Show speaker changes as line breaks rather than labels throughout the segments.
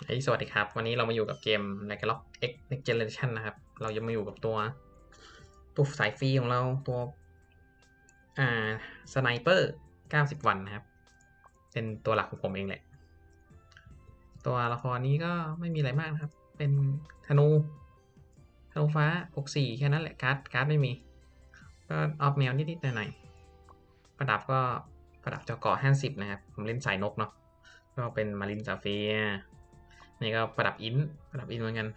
สวัสดีครับ วันนี้เรามาอยู่กับเกม n a g a l o g X Next Generation นะครับ เราจะมาอยู่กับตัว ตัวสายฟรีของเราตัว อ่าสไนเปอร์ 90 วันนะครับ เป็นตัวหลักของผมเองแหละ ตัวละครนี้ก็ไม่มีอะไรมากนะครับ เป็นธนู ธนูฟ้า 64 แค่นั้นแหละ การ์ด การ์ดไม่มี ก็ออกแนวนิดๆหน่อยๆ ประดับก็ประดับจอเกาะ50 นะครับ ผมเล่นสายนกเนาะ ก็เป็นมารินซาเฟีย นี่ก็ประดับอินประดับอินเหมือนกัน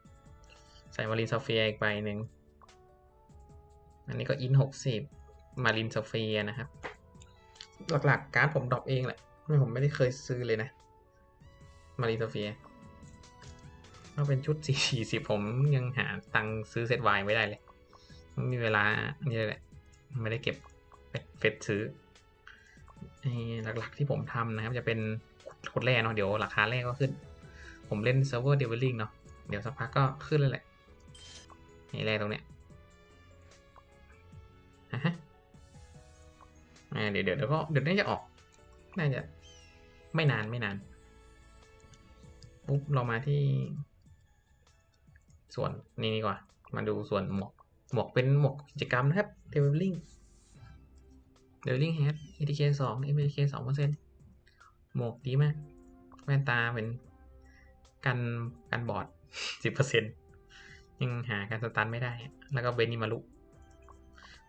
50 ใส่มารินซเฟียอีกใบหนึ่งอันนี้ก็อิน 60 มารินซเฟียนะครับ หลักๆการ์ดผมดรอปเองแหละไม่ผมไม่ได้เคยซื้อเลยนะ มารินซเฟียก็เป็นชุด 40 ผมยังหาตังซื้อเซตวายไม่ได้เลยไม่มีเวลานี่แหละ ไม่ได้เก็บเฟดซื้อหลักๆที่ผมทำนะครับ จะเป็นขุดแร่เนาะเดี๋ยวราคาแร่ก็ขึ้น ผมเล่นเซิร์ฟเวอร์เดเวลลิงเนาะเดี๋ยวสักพักก็ขึ้นแล้วแหละนี่แร่ตรงเนี้ยฮะเดี๋ยวเดี๋ยวเดี๋ยวก็เดี๋ยวน่าจะออก น่าจะไม่นานไม่นาน ปุ๊บเรามาที่ ส่วนนี้ดีกว่า มาดูส่วนหมวก หมวกเป็นหมวกกิจกรรมนะครับเดเวลลิงเดลลิงแฮท ATK สอง MTK สองเปอร์เซ็นต์หมวกดีมาก แว่นตาเป็น กันกันบอดสิบเปอร์เซ็นต์ยังหาการสตันไม่ได้ แล้วก็เบนิมารุ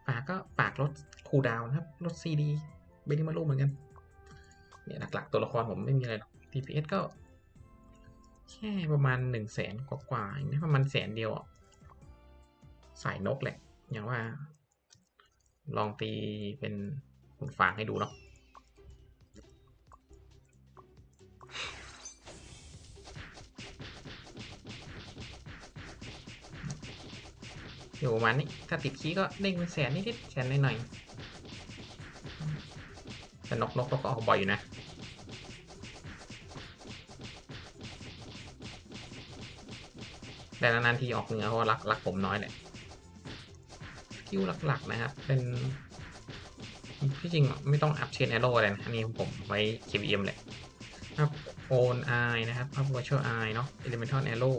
ปากก็ปากลดคูดาวนะครับลด CD เบนิมารุเหมือนกันเนี่ยหลักๆตัวละครผมไม่มีอะไรหรอก DPS ก็ แค่ประมาณหนึ่งแสนกว่าๆเองนะประมาณแสนเดียวอะสายนกแหละ อย่างว่า ลองตีเป็นคุณฟางให้ดูเนาะ อยู่ประมาณนี้ ถ้าติดคีย์ก็เด้งเป็นแสนนิดๆแสนหน่อยๆแต่นกนกนกก็ออกบ่อยอยู่นะแต่นานๆทีออกเนื้อเพราะรักรักผมน้อยแหละคิวหลักๆนะครับ เป็นที่จริงไม่ต้องอัพเชนแอโร่อะไรนะอันนี้ผมไว้ KVM แหละครับโอนไอนะครับอัพ virtual eye เนาะ elemental arrow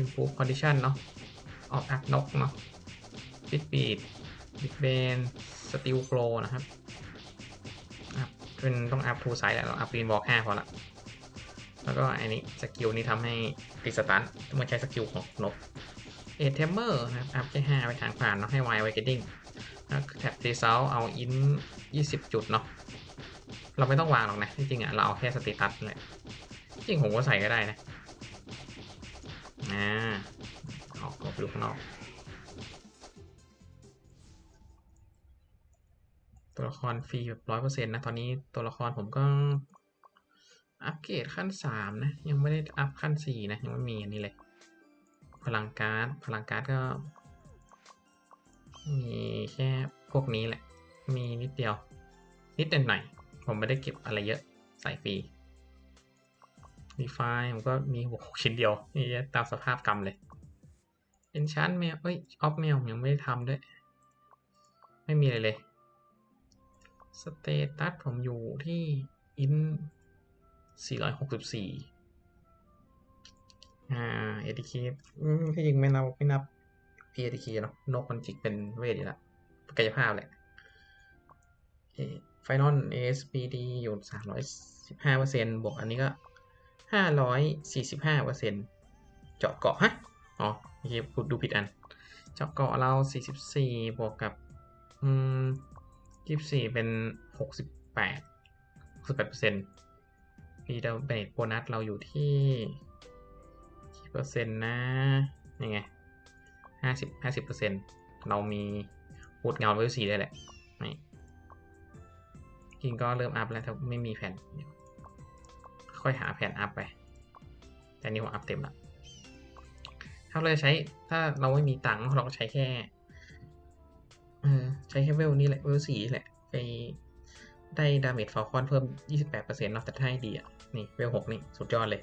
improve condition เนาะ ออกอัพนกเนาะ fit beat big band steel glow นะครับอัพเป็นต้องอัพ two side แหละเราอัพ green walk 5พอละ แล้วก็อันนี้สกิลนี้ทำให้ติดสตันเมื่อใช้สกิลของนกเอเทมเมอร์นะครับ อัพแค่5ไปทางผ่านเนาะให้ไวไวเกตติ้งแท็บรีเซลเอาอิน20จุดเนาะ เราไม่ต้องวางหรอกนะ จริงอะเราเอาแค่สเตตัสเลย จริงผมก็ใส่ก็ได้นะ อ่า ไปดูข้างนอก ตัวละครฟรีแบบร้อยเปอร์เซ็นต์นะ ตอนนี้ตัวละครผมก็ อัปเกรดขั้นสามนะ ยังไม่ได้อัพขั้นสี่นะ ยังไม่มีอันนี้เลย พลังการ์ด พลังการ์ดก็ มีแค่พวกนี้แหละ มีนิดเดียว นิดหน่อย ผมไม่ได้เก็บอะไรเยอะ ใส่ฟรีดีไฟผมก็มีหกชิ้นเดียวนี่ตามสภาพกรรมเลย เอนชันแมวเอ้ยออฟแมวยังไม่ได้ทำด้วย ไม่มีอะไรเลยสเตตัสผมอยู่ที่อิน464 อ่าเอทีคีที่จริงไม่นับไม่นับ p a t k เนาะนกมันจิกเป็นเวทอยู่ล้วกายภาพแหละไฟนอล ASPD อยู่ 315%บวกอันนี้ก็ 545%เจาะเกาะฮะ อ๋อเมื่อกี้พูดดูผิดอันเจาะเกาะเรา 44 บวกกับ อืม 24 เป็น 68 68%ปีดาเบรกโบนัสเราอยู่ที่กี่เปอร์เซ็นต์นะยังไงห้าสิบห้าสิบเปอร์เซ็นต์เรามีพูดเงาเวลสีได้แหละนี่จริงก็เริ่มอัพแล้วแต่ไม่มีแผ่น ค่อยหาแผ่นอัพไป แต่นี่ผมอัพเต็มแล้ว ถ้าเราใช้ ถ้าเราไม่มีตังค์เราก็ใช้แค่ใช้แค่เวลนี่แหละเวลสีแหละ ไปได้ดาเมจฟอลคอนเพิ่ม 28%เนาะแต่ถ้าให้ดีอะนี่เวล6นี่ สุดยอดเลย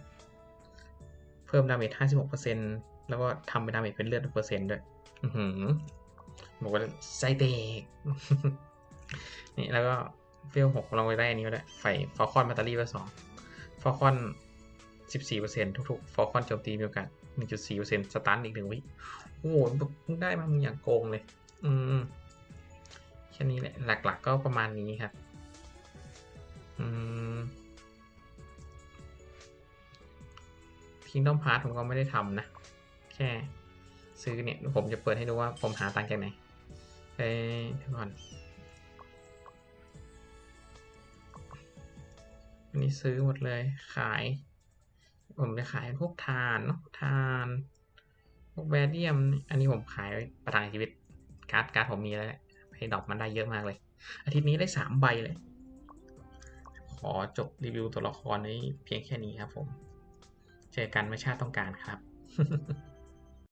เพิ่มดาเมจ56%แล้วก็ทำเป็นดาเมจเป็นเลือดเปอร์เซ็นต์ด้วยหือบอกว่าไซเตกนี่แล้วก็เฟลหกเราไปได้อันนี้ก็ได้ไฟฟอลคอนแบตเตอรี่เบอร์สองฟอลคอน14%ทุกๆฟอลคอนโจมตีมีโอกาส 1.4%สตันอีกหนึ่งวิโอ้โหมึงได้มามึงอย่างโกงเลย อืมแค่นี้แหละ หลักๆก็ประมาณนี้ครับ อืมทิงดอมพาร์ทผมก็ไม่ได้ทำนะ แค่ซื้อเนี่ย ผมจะเปิดให้ดูว่าผมหาตังค์จากไหนเอ้ยเดี๋ยวก่อนอันนี้ซื้อหมดเลยขาย ผมจะขายพวกทานเนาะทาน พวกแวเดียม อันนี้ผมขายประทังชีวิต การ์ดการ์ดผมมีแล้วแหละให้ดอกมันได้เยอะมากเลย อาทิตย์นี้ได้สามใบเลย ขอจบรีวิวตัวละครนี้เพียงแค่นี้ครับผม เจอกันเมื่อชาติต้องการครับ